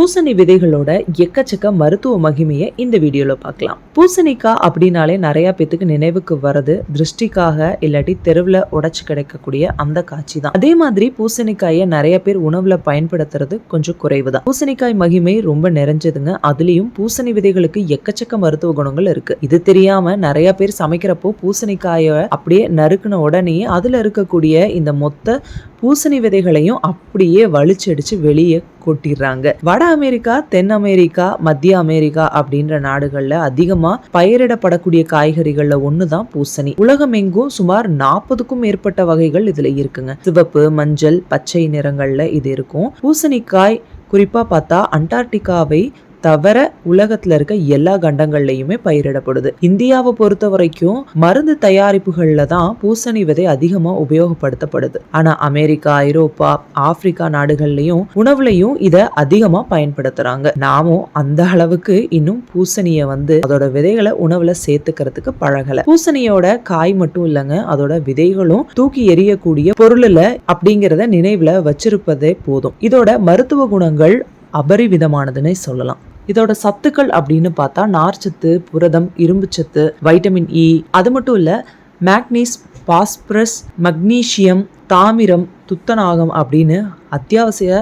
பூசணி விதைகளோட எக்கச்சக்க மருத்துவ மகிமையை இந்த வீடியோல பார்க்கலாம். பூசணிக்காய் அப்படின்னாலே நிறைய பேத்துக்கு நினைவுக்கு வர்றது திருஷ்டிக்காக இல்லாட்டி தெருவில் உடச்சி கிடைக்கக்கூடிய அந்த காட்சி தான் அதே மாதிரி பூசணிக்காயை நிறைய பேர் உணவுல பயன்படுத்துறது கொஞ்சம் குறைவு தான் பூசணிக்காய் மகிமை ரொம்ப நிறைஞ்சதுங்க. அதுலயும் பூசணி விதைகளுக்கு எக்கச்சக்க மருத்துவ குணங்கள் இருக்கு. இது தெரியாம நிறைய பேர் சமைக்கிறப்போ பூசணிக்காயை அப்படியே நறுக்கின உடனே அதுல இருக்கக்கூடிய இந்த மொத்த பூசணி விதைகளையும் அப்படியே வலிச்சடிச்சு வெளியே கொட்டிடுறாங்க. வட அமெரிக்கா தென் அமெரிக்கா மத்திய அமெரிக்கா அப்படின்ற நாடுகள்ல அதிகமா பயிரிடப்படக்கூடிய காய்கறிகள்ல ஒண்ணுதான் பூசணி. உலகமெங்கும் சுமார் நாற்பதுக்கும் மேற்பட்ட வகைகள் இதுல இருக்குங்க. சிவப்பு மஞ்சள் பச்சை நிறங்கள்ல இது இருக்கும். பூசணிக்காய் குறிப்பா பார்த்தா அண்டார்டிகாவை தவிர உலகத்துல இருக்க எல்லா கண்டங்கள்லயுமே பயிரிடப்படுது. இந்தியாவை பொறுத்த வரைக்கும் மருந்து தயாரிப்புகள்ல தான் பூசணி விதை அதிகமா உபயோகப்படுத்தப்படுது. ஆனா அமெரிக்கா ஐரோப்பா ஆப்பிரிக்கா நாடுகள்லயும் உணவுலையும் இத அதிகமா பயன்படுத்துறாங்க. நாமும் அந்த அளவுக்கு இன்னும் பூசணிய வந்து அதோட விதைகளை உணவுல சேர்த்துக்கிறதுக்கு பழகல. பூசணியோட காய் மட்டும் இல்லைங்க அதோட விதைகளும் தூக்கி எறியக்கூடிய பொருள்ல அப்படிங்கிறத நினைவுல வச்சிருப்பதே போதும். இதோட மருத்துவ குணங்கள் அபரிவிதமானதுன்னே சொல்லலாம். இதோட சத்துக்கள் அப்படின்னு பார்த்தா நார்ச்சத்து புரதம் இரும்புச்சத்து வைட்டமின் இ e. அது மட்டும் இல்லை மேக்னீஸ் பாஸ்பரஸ் மக்னீசியம் தாமிரம் துத்தநாகம் அப்படின்னு அத்தியாவசிய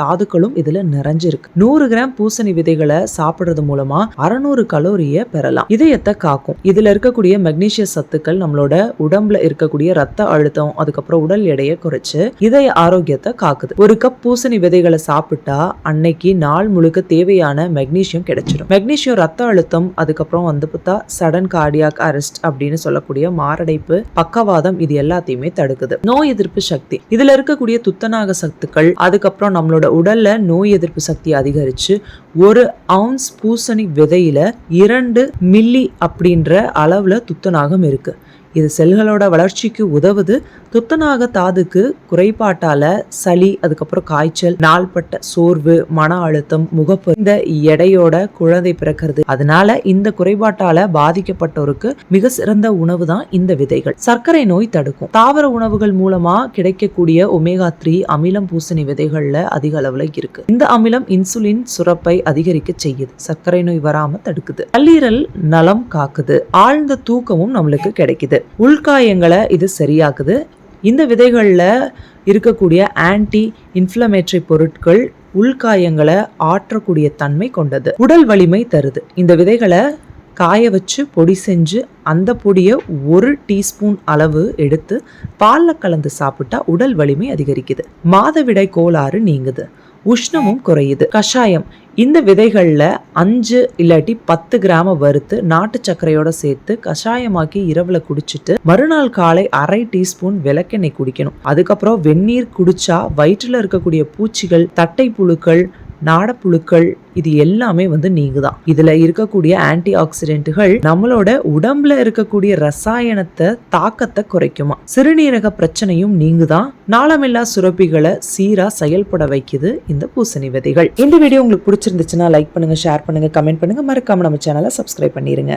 தாதுக்களும் இதுல நிறைஞ்சிருக்கு. நூறு கிராம் பூசணி விதைகளை சாப்பிடுறது மூலமா அறநூறு கலோரிய பெறலாம். இதயத்தை காக்கும். இதுல இருக்கக்கூடிய மெக்னீசிய சத்துக்கள் நம்மளோட உடம்புல இருக்கக்கூடிய ரத்த அழுத்தம் அதுக்கப்புறம் உடல் எடையை குறைச்சு இதய ஆரோக்கியத்தை காக்குது. ஒரு கப் பூசணி விதைகளை சாப்பிட்டா அன்னைக்கு நாள் முழுக்க தேவையான மெக்னீசியம் கிடைச்சிடும் மெக்னீசியம் ரத்த அழுத்தம் அதுக்கப்புறம் வந்து பார்த்தா சடன் கார்டியாக் அரெஸ்ட் அப்படின்னு சொல்லக்கூடிய மாரடைப்பு பக்கவாதம் இது எல்லாத்தையுமே தடுக்குது. நோய் எதிர்ப்பு சக்தி. இதுல இருக்கக்கூடிய துத்தநாக சத்துக்கள் அதுக்கப்புறம் நம்மளோட உடல்ல நோய் எதிர்ப்பு சக்தி அதிகரித்து ஒரு அவுன்ஸ் பூசணி விதையில் இரண்டு மில்லி அப்படின்ற அளவுல துத்தநாகம் இருக்கு. இது செல்களோட வளர்ச்சிக்கு உதவுது. துத்தநாக தாதுக்கு குறைபாட்டால சளி அதுக்கப்புறம் காய்ச்சல் நாள்பட்ட சோர்வு மன அழுத்தம் முகப்பு இந்த எடையோட குழந்தை பிறக்கிறது. அதனால இந்த குறைபாட்டால பாதிக்கப்பட்டோருக்கு மிக சிறந்த உணவு தான் இந்த விதைகள். சர்க்கரை நோய் தடுக்கும். தாவர உணவுகள் மூலமா கிடைக்கக்கூடிய ஒமேகா த்ரீ அமிலம் பூசணி விதைகள்ல அதிக அளவுல இருக்கு. இந்த அமிலம் இன்சுலின் சுரப்பை அதிகரிக்க செய்யுது. சர்க்கரை நோய் வராம தடுக்குது. கல்லீரல் நலம் காக்குது. ஆழ்ந்த தூக்கமும் நம்மளுக்கு கிடைக்குது. உள்காயங்களை இது சரியாக்குது. இந்த விதைகளில் இருக்கக்கூடிய ஆன்டி இன்ஃப்ளமேட்டரி பொருட்கள் உள்காயங்களை ஆற்றக்கூடிய தன்மை கொண்டது. உடல் வலிமை தருது. இந்த விதைகளை காய வச்சு பொடி செஞ்சு அந்த பொடியை ஒரு டீஸ்பூன் அளவு எடுத்து பாலில் கலந்து சாப்பிட்டா உடல் வலிமை அதிகரிக்குது. மாதவிடை கோளாறு நீங்குது. உஷ்ணமும் குறையுது. கஷாயம். இந்த விதைகளில் அஞ்சு இல்லாட்டி பத்து கிராம வறுத்து நாட்டு சர்க்கரையோட சேர்த்து கஷாயமாக்கி இரவில் குடிச்சிட்டு மறுநாள் காலை அரை டீஸ்பூன் விளக்கெண்ணெய் குடிக்கணும். அதுக்கப்புறம் வெந்நீர் குடிச்சா வயிற்றில் இருக்கக்கூடிய பூச்சிகள் தட்டை புழுக்கள் நாடப்புழுக்கள் இது எல்லாமே வந்து நீங்குதான். இதுல இருக்கக்கூடிய ஆன்டி ஆக்சிடென்ட்டுகள் நம்மளோட உடம்புல இருக்கக்கூடிய ரசாயனத்தை தாக்கத்தை குறைக்குமா. சிறுநீரக பிரச்சனையும் நீங்குதான். நாளமில்லா சுரப்பிகளை சீரா செயல்பட வைக்குது இந்த பூசணி விதைகள். இந்த வீடியோ உங்களுக்கு பிடிச்சிருந்துச்சுன்னா லைக் பண்ணுங்க ஷேர் பண்ணுங்க கமெண்ட் பண்ணுங்க. மறக்காம நம்ம சேனலை சப்ஸ்கிரைப் பண்ணிருங்க.